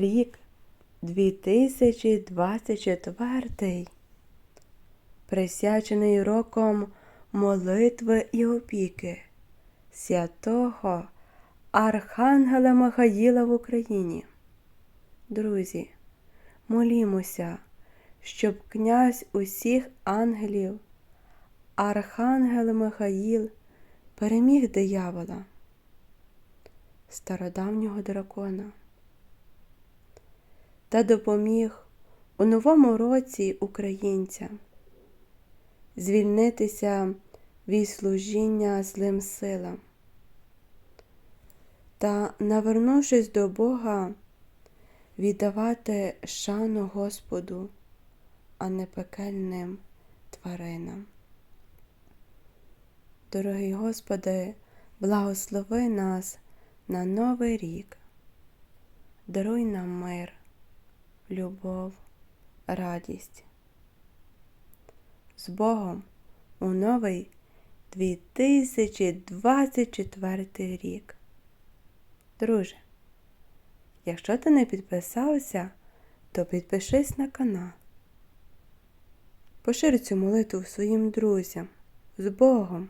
рік 2024, присвячений роком молитви і опіки святого Архангела Михаїла в Україні. Друзі, молімося, щоб князь усіх ангелів, Архангел Михаїл, переміг диявола, стародавнього дракона та допоміг у новому році українцям звільнитися від служіння злим силам. Та, навернувшись до Бога, віддавати шану Господу, а не пекельним тваринам. Дорогий Господи, благослови нас на новий рік, даруй нам мир, любов, радість. З Богом у новий 2024 рік. Друже, якщо ти не підписався, то підпишись на канал. Пошир цю молитву своїм друзям з Богом.